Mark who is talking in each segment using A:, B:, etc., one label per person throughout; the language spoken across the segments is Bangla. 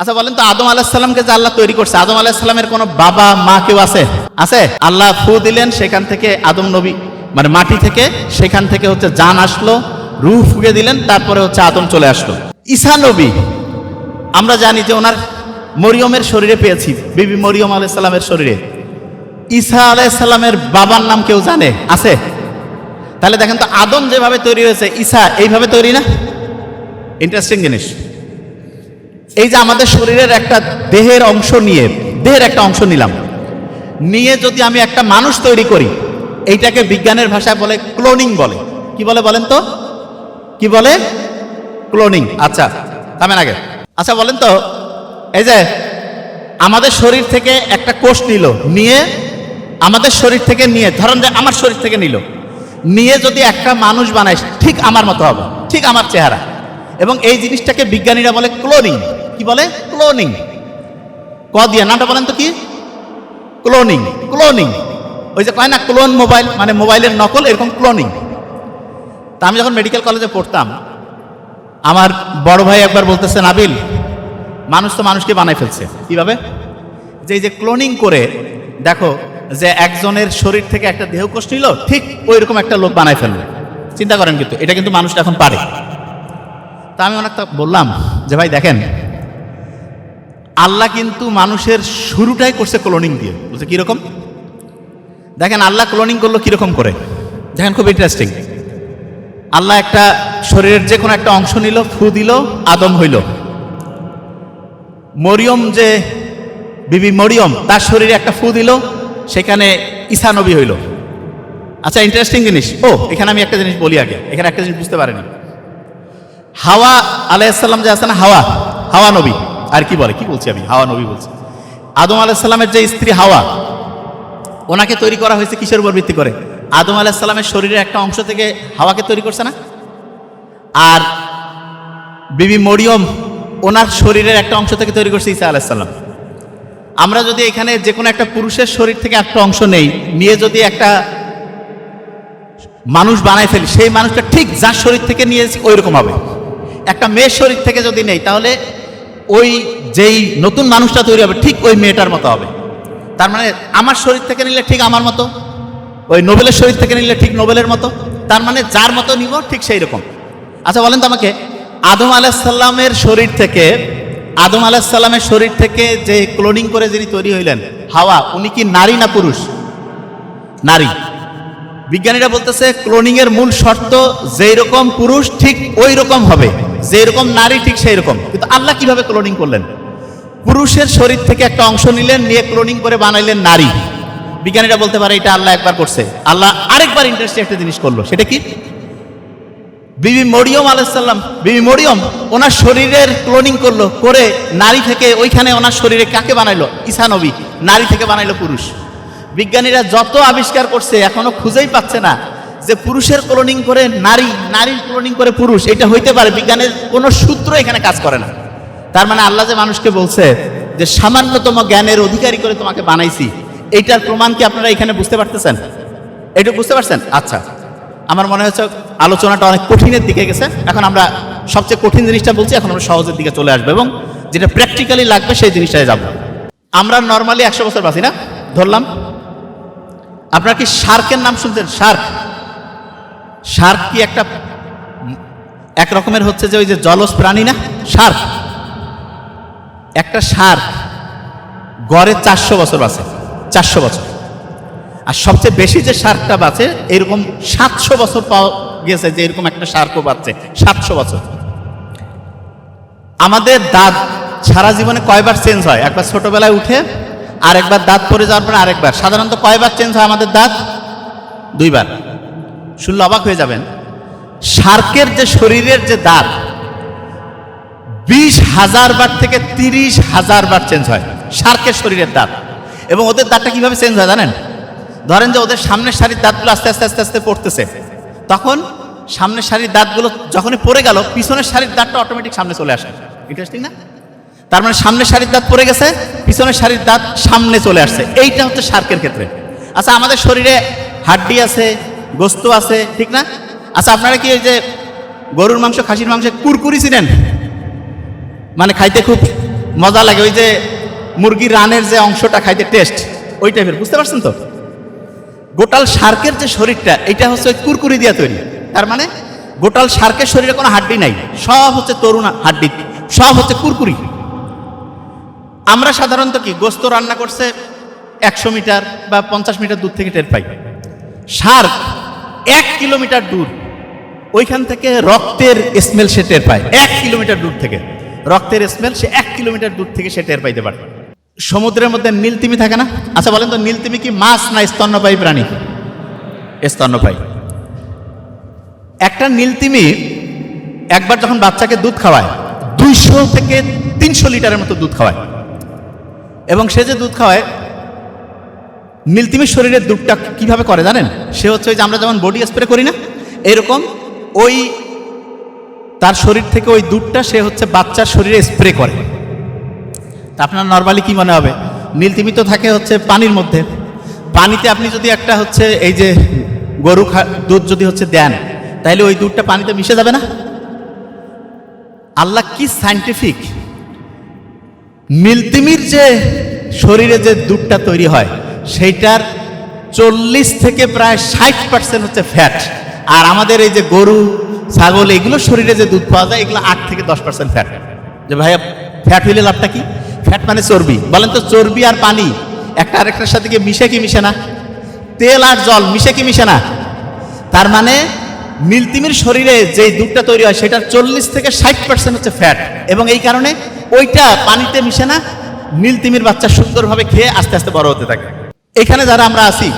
A: আচ্ছা বলেন তো, আদম আলাহিসাল্লামকে যে আল্লাহ তৈরি করছে, আদম আলাহিসাল্লামের কোনো বাবা, মা কেউ আছে? আছে? আল্লাহ ফু দিলেন, সেখান থেকে আদম নবী মানে মাটি থেকে, সেখান থেকে হচ্ছে জান আসলো, রুহ ফুকে দিলেন, তারপরে হচ্ছে আদম চলে আসলো। ঈসা নবী, আমরা জানি যে ওনার মরিয়মের শরীরে পেয়েছি, বিবি মরিয়ম আলাইসাল্লামের শরীরে। ঈসা আলাইসাল্লামের বাবার নাম কেউ জানে? আছে? তাহলে দেখেন তো, আদম যেভাবে তৈরি হয়েছে, ঈসা এইভাবে তৈরি না? ইন্টারেস্টিং জিনিস। এই যে আমাদের শরীরের একটা দেহের অংশ নিয়ে, দেহের একটা অংশ নিলাম। নিয়ে যদি আমি একটা মানুষ তৈরি করি, এইটাকে বিজ্ঞানের ভাষায় বলে ক্লোনিং বলে। কি বলে বলেন তো? কি বলে? ক্লোনিং আচ্ছা থামেন আগে। আচ্ছা বলেন তো, এই যে আমাদের শরীর থেকে একটা কোষ নিল, নিয়ে আমাদের শরীর থেকে নিয়ে, ধরেন যে আমার শরীর থেকে নিল, নিয়ে যদি একটা মানুষ বানায়, ঠিক আমার মতো হবে, ঠিক আমার চেহারা। এবং এই জিনিসটাকে বিজ্ঞানীরা বলে ক্লোনিং কি বলে? ক্লোনিং ক দিয়ে? নামটা বলেন তো কি? ক্লোনিং ক্লোনিং ওই যে কয় না ক্লোন মোবাইল মানে মোবাইলের নকল, এরকম ক্লোনিং তা আমি যখন মেডিকেল কলেজে পড়তাম, আমার বড় ভাই একবার বলতেছে, নাবিল, মানুষ তো মানুষকে বানাই ফেলছে। কীভাবে? যে যে ক্লোনিং করে, দেখো, যে একজনের শরীর থেকে একটা দেহকোষ নিল, ঠিক ওই রকম একটা লোক বানাই ফেলল চিন্তা করেন কিন্তু, এটা কিন্তু মানুষটা এখন পারে। তা আমি অনেকটা বললাম যে, ভাই, দেখেন আল্লাহ কিন্তু মানুষের শুরুটাই করছে ক্লোনিং দিয়ে। বলছে কীরকম? দেখেন আল্লাহ ক্লোনিং করল কীরকম করে? দেখেন খুব ইন্টারেস্টিং আল্লাহ একটা শরীরের যে কোনো একটা অংশ নিল, ফু দিল, আদম হইল। মরিয়ম যে বিবি মরিয়ম, তার শরীরে একটা ফু দিল, সেখানে ঈসা নবী হইল। আচ্ছা ইন্টারেস্টিং জিনিস। ও, এখানে আমি একটা জিনিস বলি আগে। এখানে একটা জিনিস বুঝতে পারিনি। হাওয়া আলাইসাল্লাম যে আছে না, হাওয়া হাওয়া নবী। আর কি বলে? কি বলছি আমি? হাওয়া নবী বলছি। আদম আলাইসাল্লামের যে স্ত্রী হাওয়া, ওনাকে তৈরি করা হয়েছে কিসের উপর ভিত্তি করে? আদম আলাইসাল্লামের শরীরের একটা অংশ থেকে হাওয়াকে তৈরি করছে না? আর বিবি মরিয়ম ওনার শরীরের একটা অংশ থেকে তৈরি করছে ঈসা আলাইসাল্লাম আমরা যদি এখানে যে কোনো একটা পুরুষের শরীর থেকে একটা অংশ নেই, নিয়ে যদি একটা মানুষ বানাই ফেলি, সেই মানুষটা ঠিক যার শরীর থেকে নিয়েছি ওই রকম হবে। একটা মেয়ের শরীর থেকে যদি নেই, তাহলে ওই যেই নতুন মানুষটা তৈরি হবে, ঠিক ওই মেয়েটার মতো হবে। তার মানে আমার শরীর থেকে নিলে ঠিক আমার মতো, ওই নোবেলের শরীর থেকে নিলে ঠিক নোবেলের মতো, তার মানে যার মতো নিব ঠিক সেই রকম। আচ্ছা বলেন তো আমাকে, আদম আলাহিসাল্লামের শরীর থেকে, আদম আলাহিসাল্লামের শরীর থেকে যে ক্লোনিং করে যিনি তৈরি হইলেন, হাওয়া, উনি কি নারী না পুরুষ? নারী। বিজ্ঞানীরা বলতেছে ক্লোনিং এর মূল শর্ত যেই রকম পুরুষ, ঠিক ওই রকম হবে। যেই রকম নারী ঠিক সেই রকম কিন্তু আল্লাহ কীভাবে ক্লোনিং করলেন? পুরুষের শরীর থেকে একটা অংশ নিলেন, নিয়ে ক্লোনিং করে বানাইলেন নারী। বিজ্ঞানীরা বলতে পারে, এটা আল্লাহ একবার করছে। আল্লাহ আরেকবার ইন্টারেস্টিং একটা জিনিস করল। সেটা কি? বিবি মরিয়ম আলাইসাল্লাম বিবি মরিয়ম, ওনার শরীরের ক্লোনিং করল, করে নারী থেকে ওইখানে ওনার শরীরে কাকে বানাইলো? ঈসা নবী, নারী থেকে বানাইলো পুরুষ। বিজ্ঞানীরা যত আবিষ্কার করছে, এখনও খুঁজেই পাচ্ছে না। যে পুরুষের ক্লোনিং করে নারী, নারীর ক্লোনিং করে পুরুষ, এটা হইতে পারে। বিজ্ঞানের কোনো সূত্র এখানে কাজ করে না। তার মানে আল্লাহ যে মানুষকে বলছে যে সামান্যতম জ্ঞানের অধিকারী করে তোমাকে বানাইছি এইটার প্রমাণ কি আপনারা এখানে বুঝতে পারতেছেন? এটা বুঝতে পারছেন? আচ্ছা। আমার মনে হচ্ছে আলোচনাটা অনেক কঠিনের দিকে গেছে। এখন আমরা সবচেয়ে কঠিন জিনিসটা বলছি, এখন আমরা সহজের দিকে চলে আসব এবং যেটা প্র্যাকটিক্যালি লাগবে সেই জিনিসটাই যাব। আমরা নর্মালি একশো বছর বাঁচি না? ধরলাম। আপনারা কি শার্কের নাম শুনছেন? শার্ক শার্ক কি একটা, এক রকমের হচ্ছে যে ওই যে জলজ প্রাণী না? শার্ক একটা শার্ক গড়ে চারশো বছর বাঁচে, চারশো বছর। আর সবচেয়ে বেশি যে শার্কটা বাঁচে, এরকম সাতশো বছর পাওয়া গেছে যে এরকম একটা শার্কও বাঁচছে, সাতশো বছর। আমাদের দাঁত সারা জীবনে কয়বার চেঞ্জ হয়? একবার ছোটবেলায় উঠে আর একবার দাঁত পরে যাওয়ার পরে আরেকবার। সাধারণত কয়বার চেঞ্জ হয় আমাদের দাঁত? দুইবার। শুনলে অবাক হয়ে যাবেন শার্কের যে শরীরের যে দাঁত বিশ হাজার বার থেকে তিরিশ হাজার বার চেঞ্জ হয় শার্কের শরীরের দাঁত এবং ওদের দাঁতটা কীভাবে চেঞ্জ হয় জানেন? ধরেন যে ওদের সামনের সারির দাঁতগুলো আস্তে আস্তে আস্তে আস্তে পড়তেছে। তখন সামনের সারির দাঁতগুলো যখনই পড়ে গেল, পিছনের সারির দাঁতটা অটোমেটিক সামনে চলে আসে। ইন্টারেস্টিং না? তার মানে সামনের সারির দাঁত পড়ে গেছে, পিছনের সারির দাঁত সামনে চলে আসছে। এইটা হচ্ছে শার্কের ক্ষেত্রে। আচ্ছা আমাদের শরীরে হাড্ডি আছে গোস্ত আছে, ঠিক না? আচ্ছা আপনারা কি এই যে গরুর মাংস, খাসির মাংস কুরকুরি ছিলেন মানে খাইতে খুব মজা লাগে, ওই যে মুরগির রানের যে অংশটা খাইতে টেস্ট ওই টাইপের বুঝতে পারছেন তো? গোটাল শার্কের যে শরীরটা এটা হচ্ছে ওই কুরকুরি দিয়া তৈরি। তার মানে গোটাল শার্কের শরীরে কোনো হাড্ডি নাই, সব হচ্ছে তরুণ হাড্ডি, সব হচ্ছে কুরকুরি। আমরা সাধারণত কি, গোস্ত রান্না করছে একশো মিটার বা পঞ্চাশ মিটার দূর থেকে টের পাই। শার্ক এক কিলোমিটার দূর। ওইখান থেকে রক্তের স্মেল সে টের পায়। এক কিলোমিটার দূর থেকে। রক্তের স্মেল সে এক কিলোমিটার দূর থেকে সে টের পাইতে পারে। সমুদ্রের মধ্যে নীলতিমি থাকে না? আচ্ছা বলেন তো, নীলতিমি কি মাছ না স্তন্যপায়ী প্রাণী? স্তন্যপায়ী। একটা নীলতিমি একবার যখন বাচ্চাকে দুধ খাওয়ায়, দুইশো থেকে তিনশো লিটারের মতো দুধ খাওয়ায়। এবং সে যে দুধ খাওয়ায় নীলতিমির শরীরের দুধটা কীভাবে করে জানেন? সে হচ্ছে ওই যে আমরা যেমন বডি স্প্রে করি না, এরকম ওই তার শরীর থেকে ওই দুধটা সে হচ্ছে বাচ্চার শরীরে স্প্রে করে। তা আপনার নর্মালি কি মনে হবে? নীলতিমি তো থাকে হচ্ছে পানির মধ্যে। পানিতে আপনি যদি একটা হচ্ছে এই যে গরু দুধ যদি হচ্ছে দেন তাহলে ওই দুধটা পানিতে মিশে যাবে না? আল্লাহ কি সাইন্টিফিক নীলতিমির যে শরীরে যে দুধটা তৈরি হয় সেইটার চল্লিশ থেকে প্রায় ষাট পার্সেন্ট হচ্ছে ফ্যাট আর আমাদের এই যে গরু, ছাগল, এগুলো শরীরে যে দুধ পাওয়া যায়, এগুলো আট থেকে দশ পার্সেন্ট ফ্যাট যে ভাইয়া ফ্যাট হইলে লাভটা কি? ফ্যাট মানে চর্বি। বলেন তো চর্বি আর পানি, একটা আরেকটার সাথে কি মিশে কি মিশে না? তেল আর জল মিশে কি মিশে না? তার মানে মিলতিমির শরীরে যে দুধটা তৈরি হয়, সেটার চল্লিশ থেকে ষাট পার্সেন্ট হচ্ছে ফ্যাট এবং এই কারণে ওইটা পানিতে মিশে না নীলতিমির বাচ্চা সুন্দরভাবে খেয়ে আস্তে আস্তে বড় হতে থাকে। এখানে যারা আমরা আছি,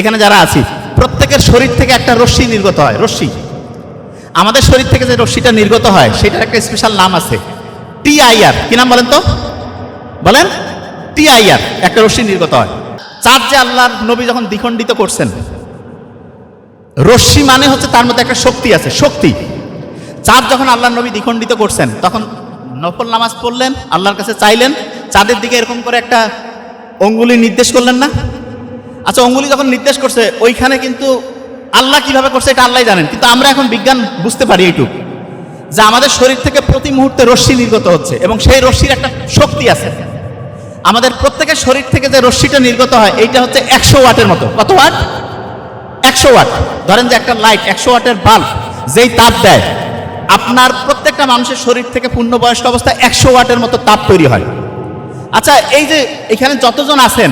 A: এখানে যারা আছি, প্রত্যেকের শরীর থেকে একটা রশ্মি নির্গত হয়, রশ্মি। আমাদের শরীর থেকে যে রশ্মিটা নির্গত হয়, সেটার একটা স্পেশাল নাম আছে টিআইআর কি নাম বলেন তো? বলেন? টিআইআর একটা রশ্মি নির্গত হয়। চাঁদ যে আল্লাহর নবী যখন দ্বিখণ্ডিত করছেন, রশ্মি মানে হচ্ছে তার মধ্যে একটা শক্তি আছে, শক্তি। চাঁদ যখন আল্লাহর নবী দ্বিখণ্ডিত করছেন, তখন নফল নামাজ পড়লেন, আল্লাহর কাছে চাইলেন, চাঁদের দিকে এরকম করে একটা অঙ্গুলি নির্দেশ করলেন না? আচ্ছা অঙ্গুলি যখন নির্দেশ করছে, ওইখানে কিন্তু আল্লাহ কীভাবে করছে এটা আল্লাহ জানেন। কিন্তু আমরা এখন বিজ্ঞান বুঝতে পারি এইটুকু। যে আমাদের শরীর থেকে প্রতি মুহূর্তে রশ্মি নির্গত হচ্ছে এবং সেই রশ্মির একটা শক্তি আছে। আমাদের প্রত্যেকের শরীর থেকে যে রশ্মিটা নির্গত হয়, এইটা হচ্ছে একশো ওয়াটের মতো। কত ওয়াট? একশো ওয়াট। ধরেন যে একটা লাইট একশো ওয়াটের বাল্ব, যেই তাপ দেয়, আপনার প্রত্যেকটা মানুষের শরীর থেকে পূর্ণবয়স্ক অবস্থায় একশো ওয়াটের মতো তাপ তৈরি হয়। আচ্ছা এই যে এখানে যতজন আছেন,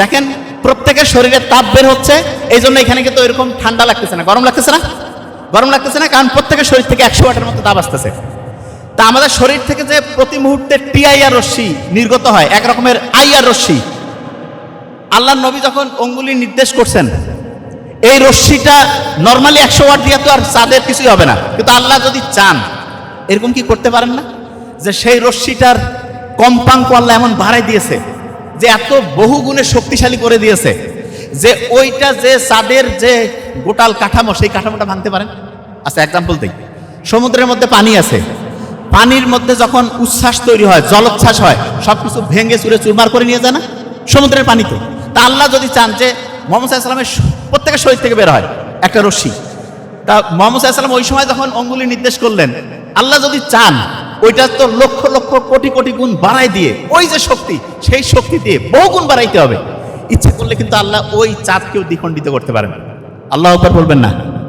A: দেখেন প্রত্যেকের শরীরে তাপ বের হচ্ছে এই জন্য এখানে কিন্তু এরকম ঠান্ডা লাগতেছে না। গরম লাগতেছে না? গরম লাগতেছে না, কারণ প্রত্যেকের শরীর থেকে একশো ওয়াটের মতো তাপ আসতেছে। তা আমাদের শরীর থেকে যে প্রতি মুহূর্তে টিআইআর রশ্মি নির্গত হয়, এক রকমের আইআর রশ্মি। আল্লাহ নবী যখন অঙ্গুলি নির্দেশ করছেন, এই রশ্মিটা নর্মালি একশো ওয়াট দিয়ে তো আর চাঁদের কিছুই হবে না। কিন্তু আল্লাহ যদি চান, এরকম কি করতে পারেন না? যে সেই রশ্মিটার কম্পাঙ্ক আল্লাহ এমন বাড়াই দিয়েছে যে এত বহু গুণে শক্তিশালী করে দিয়েছে যে ওইটা যে চাঁদের যে গোটাল কাঠামো, সেই কাঠামোটা ভাঙতে পারেন? আচ্ছা এক্সাম্পল দিই। সমুদ্রের মধ্যে পানি আছে। পানির মধ্যে যখন উচ্ছ্বাস তৈরি হয়, জলোচ্ছ্বাস হয় সব কিছু ভেঙে চুরে চুরমার করে নিয়ে যায় না? সমুদ্রের পানিতে তা। আল্লাহ যদি চান যে মোহাম্মদ সাল্লামের প্রত্যেকের শরীর থেকে বের হয়, একটা রশ্মি। তা মোহাম্মদ সাল্লাম ওই সময় যখন অঙ্গুলি নির্দেশ করলেন, আল্লাহ যদি চান ওইটা তো লক্ষ লক্ষ কোটি কোটি গুণ বাড়াই দিয়ে, ওই যে শক্তি, সেই শক্তি দিয়ে বহু গুণ বাড়াইতে হবে। ইচ্ছে করলে কিন্তু আল্লাহ ওই চাঁদকেও দ্বিখণ্ডিত করতে পারেন। আল্লাহ বলবেন না।